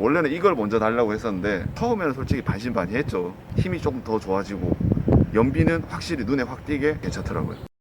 원래는 이걸 먼저 달라고 했었는데 처음에는 솔직히 반신반의했죠. 힘이 조금 더 좋아지고 연비는 확실히 눈에 확 띄게 괜찮더라고요.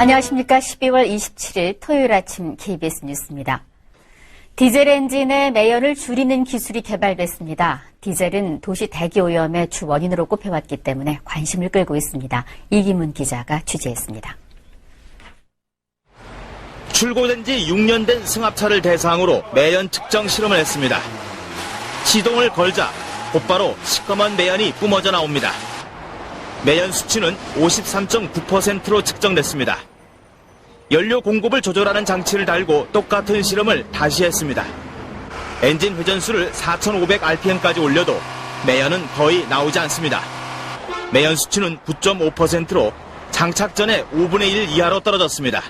안녕하십니까. 12월 27일 토요일 아침 KBS 뉴스입니다. 디젤 엔진의 매연을 줄이는 기술이 개발됐습니다. 디젤은 도시 대기 오염의 주 원인으로 꼽혀왔기 때문에 관심을 끌고 있습니다. 이기문 기자가 취재했습니다. 출고된 지 6년 된 승합차를 대상으로 매연 측정 실험을 했습니다. 시동을 걸자 곧바로 시꺼먼 매연이 뿜어져 나옵니다. 매연 수치는 53.9%로 측정됐습니다. 연료 공급을 조절하는 장치를 달고 똑같은 실험을 다시 했습니다. 엔진 회전수를 4,500rpm까지 올려도 매연은 거의 나오지 않습니다. 매연 수치는 9.5%로 장착 전에 5분의 1 이하로 떨어졌습니다.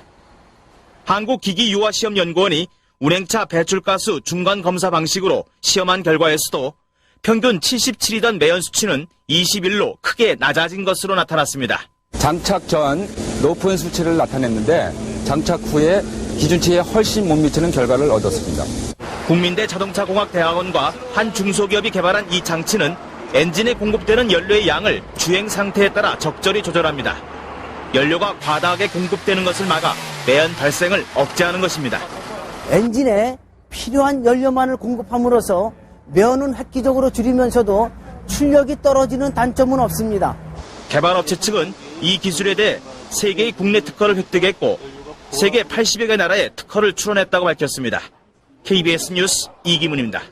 한국기기유아시험연구원이 운행차 배출가스 중간 검사 방식으로 시험한 결과에서도 평균 77이던 매연 수치는 21로 크게 낮아진 것으로 나타났습니다. 장착 전 높은 수치를 나타냈는데 장착 후에 기준치에 훨씬 못 미치는 결과를 얻었습니다. 국민대 자동차공학대학원과 한 중소기업이 개발한 이 장치는 엔진에 공급되는 연료의 양을 주행 상태에 따라 적절히 조절합니다. 연료가 과다하게 공급되는 것을 막아 매연 발생을 억제하는 것입니다. 엔진에 필요한 연료만을 공급함으로써 면은 획기적으로 줄이면서도 출력이 떨어지는 단점은 없습니다. 개발업체 측은 이 기술에 대해 세계의 국내 특허를 획득했고 세계 80여 개 나라에 특허를 출원했다고 밝혔습니다. KBS 뉴스 이기문입니다.